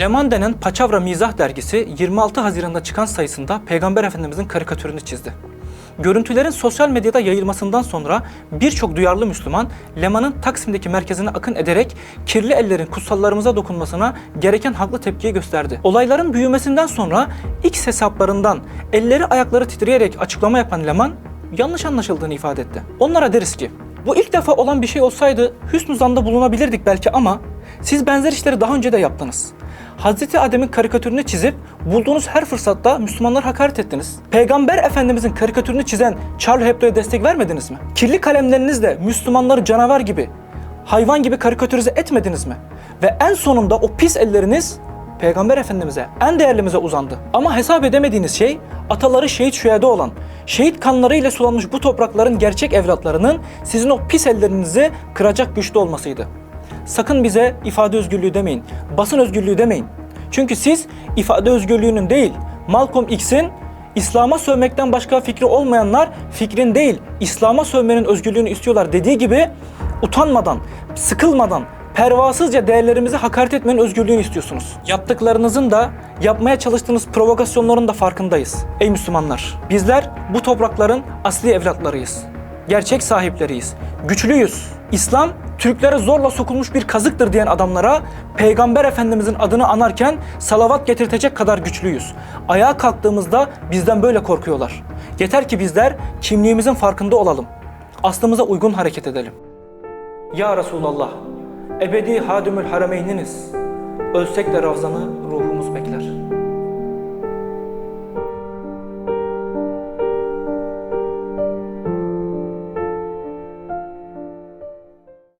Leman denen Paçavra Mizah dergisi 26 Haziran'da çıkan sayısında Peygamber Efendimizin karikatürünü çizdi. Görüntülerin sosyal medyada yayılmasından sonra birçok duyarlı Müslüman Leman'ın Taksim'deki merkezine akın ederek kirli ellerin kutsallarımıza dokunmasına gereken haklı tepkiyi gösterdi. Olayların büyümesinden sonra X hesaplarından elleri ayakları titreyerek açıklama yapan Leman yanlış anlaşıldığını ifade etti. Onlara deriz ki bu ilk defa olan bir şey olsaydı hüsnü zanda bulunabilirdik belki ama siz benzer işleri daha önce de yaptınız. Hazreti Adem'in karikatürünü çizip bulduğunuz her fırsatta Müslümanlara hakaret ettiniz. Peygamber Efendimizin karikatürünü çizen Charlie Hebdo'ya destek vermediniz mi? Kirli kalemlerinizle Müslümanları canavar gibi, hayvan gibi karikatürize etmediniz mi? Ve en sonunda o pis elleriniz Peygamber Efendimiz'e, en değerlimize uzandı. Ama hesap edemediğiniz şey ataları şehit şühede olan, şehit kanlarıyla sulanmış bu toprakların gerçek evlatlarının sizin o pis ellerinizi kıracak güçlü olmasıydı. Sakın bize ifade özgürlüğü demeyin, basın özgürlüğü demeyin. Çünkü siz ifade özgürlüğünün değil, Malcolm X'in İslam'a sövmekten başka fikri olmayanlar fikrin değil, İslam'a sövmenin özgürlüğünü istiyorlar dediği gibi utanmadan, sıkılmadan, pervasızca değerlerimizi hakaret etmenin özgürlüğünü istiyorsunuz. Yaptıklarınızın da, yapmaya çalıştığınız provokasyonların da farkındayız. Ey Müslümanlar, bizler bu toprakların asli evlatlarıyız. Gerçek sahipleriyiz. Güçlüyüz. İslam, Türklere zorla sokulmuş bir kazıktır diyen adamlara Peygamber Efendimizin adını anarken salavat getirtecek kadar güçlüyüz. Ayağa kalktığımızda bizden böyle korkuyorlar. Yeter ki bizler kimliğimizin farkında olalım. Aslımıza uygun hareket edelim. Ya Resulallah, ebedi hadimül harameyniniz. Ölsek de Ravzan'ı ruhumuz bekler.